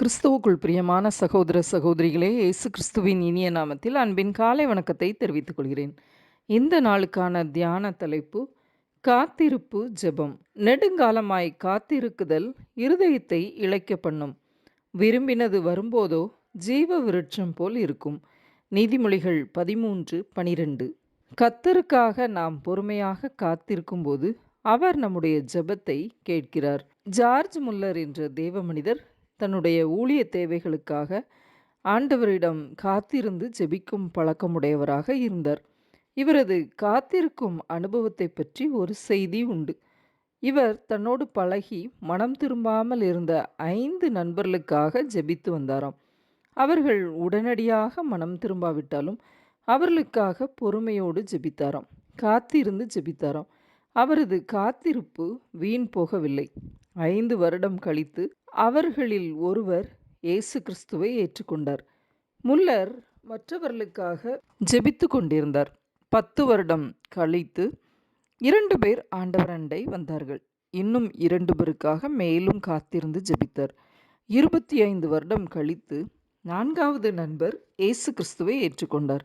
கிறிஸ்துவுக்குள் பிரியமான சகோதர சகோதரிகளே இயேசு கிறிஸ்துவின் இனிய நாமத்தில் அன்பின் காலை வணக்கத்தை தெரிவித்துக் கொள்கிறேன். இந்த நாளுக்கான தியான தலைப்பு காத்திருப்பு ஜெபம். நெடுங்காலமாய் காத்திருக்குதல் இருதயத்தை இழைக்க பண்ணும். விரும்பினது வரும்போதோ ஜீவ விருட்சம் போல் இருக்கும். நீதிமொழிகள் பதிமூன்று பனிரெண்டு. கத்தருக்காக நாம் பொறுமையாக காத்திருக்கும்போது அவர் நம்முடைய ஜெபத்தை கேட்கிறார். ஜார்ஜ் முல்லர் என்ற தேவ மனிதர் தன்னுடைய ஊழிய தேவைகளுக்காக ஆண்டவரிடம் காத்திருந்து ஜெபிக்கும் பழக்கமுடையவராக இருந்தார். இவரது காத்திருக்கும் அனுபவத்தை பற்றி ஒரு செய்தி உண்டு. இவர் தன்னோடு பழகி மனம் திரும்பாமல் இருந்த ஐந்து நண்பர்களுக்காக ஜெபித்து வந்தாராம். அவர்கள் உடனடியாக மனம் திரும்பாவிட்டாலும் அவர்களுக்காக பொறுமையோடு ஜெபித்தாராம். காத்திருந்து ஜெபித்தாராம். அவரது காத்திருப்பு வீண் போகவில்லை. ஐந்து வருடம் கழித்து அவர்களில் ஒருவர் இயேசு கிறிஸ்துவை ஏற்றுக்கொண்டார். முல்லர் மற்றவர்களுக்காக ஜெபித்து கொண்டிருந்தார். பத்து வருடம் கழித்து இரண்டு பேர் ஆண்டவர் அண்டை வந்தார்கள். இன்னும் இரண்டு பேருக்காக மேலும் காத்திருந்து ஜெபித்தார். இருபத்தி ஐந்து வருடம் கழித்து நான்காவது நண்பர் இயேசு கிறிஸ்துவை ஏற்றுக்கொண்டார்.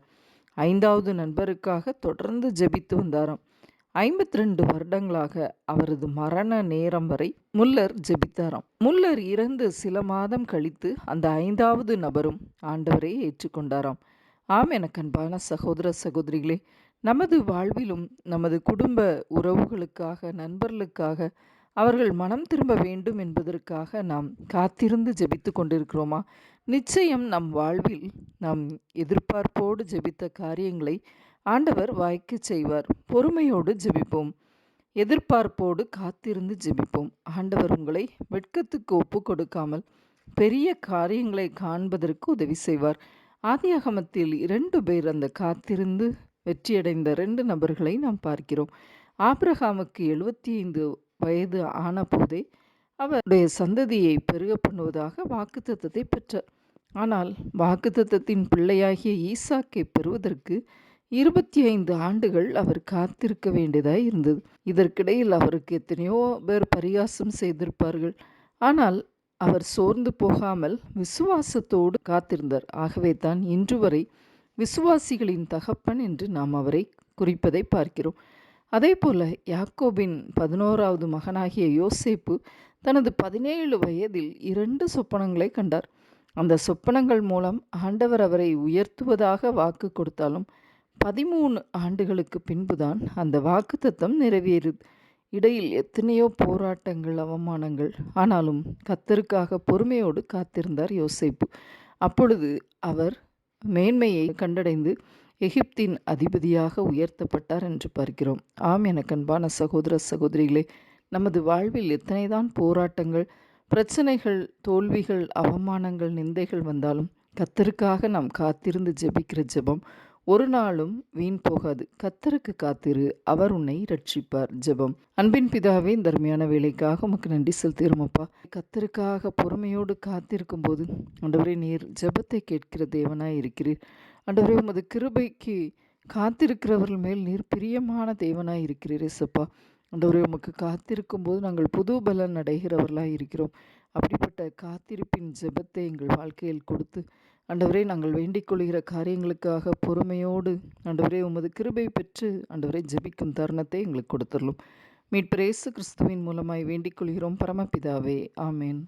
ஐந்தாவது நண்பருக்காக தொடர்ந்து ஜெபித்து வந்தாராம். ஐம்பத்தி ரெண்டு வருடங்களாக அவரது மரண நேரம் வரை முல்லர் ஜெபித்தாராம். முல்லர் இறந்து சில மாதம் கழித்து அந்த ஐந்தாவது நபரும் ஆண்டவரை ஏற்றுக்கொண்டாராம். ஆம் என அன்பான சகோதர சகோதரிகளே நமது வாழ்விலும் நமது குடும்ப உறவுகளுக்காக நண்பர்களுக்காக அவர்கள் மனம் திரும்ப வேண்டும் என்பதற்காக நாம் காத்திருந்து ஜெபித்து கொண்டிருக்கிறோமா? நிச்சயம் நம் வாழ்வில் நாம் எதிர்பார்ப்போடு ஜெபித்த காரியங்களை ஆண்டவர் வாய்க்கு செய்வார். பொறுமையோடு ஜெபிப்போம். எதிர்பார்ப்போடு காத்திருந்து ஜெபிப்போம். ஆண்டவர் உங்களை வெட்கத்துக்கு ஒப்பு கொடுக்காமல் பெரிய காரியங்களை காண்பதற்கு உதவி செய்வார். ஆதியாகமத்தில் இரண்டு பேர் அந்த காத்திருந்து வெற்றியடைந்த ரெண்டு நபர்களை நாம் பார்க்கிறோம். ஆப்ரஹாமுக்கு எழுபத்தி ஐந்து வயது ஆன போதே அவருடைய சந்ததியை பெருக பண்ணுவதாக வாக்குத்தத்தத்தை பெற்றார். ஆனால் வாக்குத்தத்தத்தின் பிள்ளையாகிய ஈசாக்கை பெறுவதற்கு இருபத்தி ஐந்து ஆண்டுகள் அவர் காத்திருக்க வேண்டியதாக இருந்தது. இதற்கிடையில் அவருக்கு எத்தனையோ பேர் பரிகாசம் செய்திருப்பார்கள். ஆனால் அவர் சோர்ந்து போகாமல் விசுவாசத்தோடு காத்திருந்தார். ஆகவே தான் இன்று வரை விசுவாசிகளின் தகப்பன் என்று நாம் அவரை குறிப்பதை பார்க்கிறோம். அதே போல யாக்கோபின் பதினோராவது மகனாகிய யோசேப்பு தனது பதினேழு வயதில் இரண்டு சொப்பனங்களை கண்டார். அந்த சொப்பனங்கள் மூலம் ஆண்டவர் அவரை உயர்த்துவதாக வாக்கு கொடுத்தாலும் பதிமூணு ஆண்டுகளுக்கு பின்புதான் அந்த வாக்குத்தத்தம் நிறைவேறுது இடையில் எத்தனையோ போராட்டங்கள் அவமானங்கள். ஆனாலும் கத்தருக்காக பொறுமையோடு காத்திருந்தார் யோசைப்பு. அப்பொழுது அவர் மேன்மையை கண்டடைந்து எகிப்தின் அதிபதியாக உயர்த்தப்பட்டார் என்று பார்க்கிறோம். ஆம் என கண்பான சகோதர சகோதரிகளே நமது வாழ்வில் எத்தனைதான் போராட்டங்கள் பிரச்சனைகள் தோல்விகள் அவமானங்கள் நிந்தைகள் வந்தாலும் கத்தருக்காக நாம் காத்திருந்து ஜெபிக்கிற ஜெபம் ஒரு நாளும் வீண் போகாது. கத்தருக்கு காத்திரு அவர் உன்னை ரட்சிப்பார் ஜெபம். அன்பின் பிதாவே தர்மையான வேலைக்காக உமக்கு நன்றி செலுத்துகிறோமப்பா. கத்தருக்காக பொறுமையோடு காத்திருக்கும் போது அண்டவரே நீர் ஜெபத்தை கேட்கிற தேவனாய் இருக்கிறீர். அண்டவரே உமது கிருபைக்கு காத்திருக்கிறவர்கள் மேல் நீர் பிரியமான தேவனாய் இருக்கிறீர் சப்பா அண்டவரே உமக்கு காத்திருக்கும் போது நாங்கள் புது பலன் அடைகிறவர்களாக இருக்கிறோம். அப்படிப்பட்ட காத்திருப்பின் ஜெபத்தை எங்கள் வாழ்க்கையில் கொடுத்து ஆண்டவரே நாங்கள் வேண்டிக் கொள்கிற காரியங்களுக்காக பொறுமையோடு ஆண்டவரே உமது கிருபை பெற்று ஆண்டவரே ஜெபிக்கும் தருணத்தை எங்களுக்கு கொடுத்துடலும் மீட்பிரேசு கிறிஸ்துவின் மூலமாய் வேண்டிக் கொள்கிறோம். பரமபிதாவே ஆமேன்.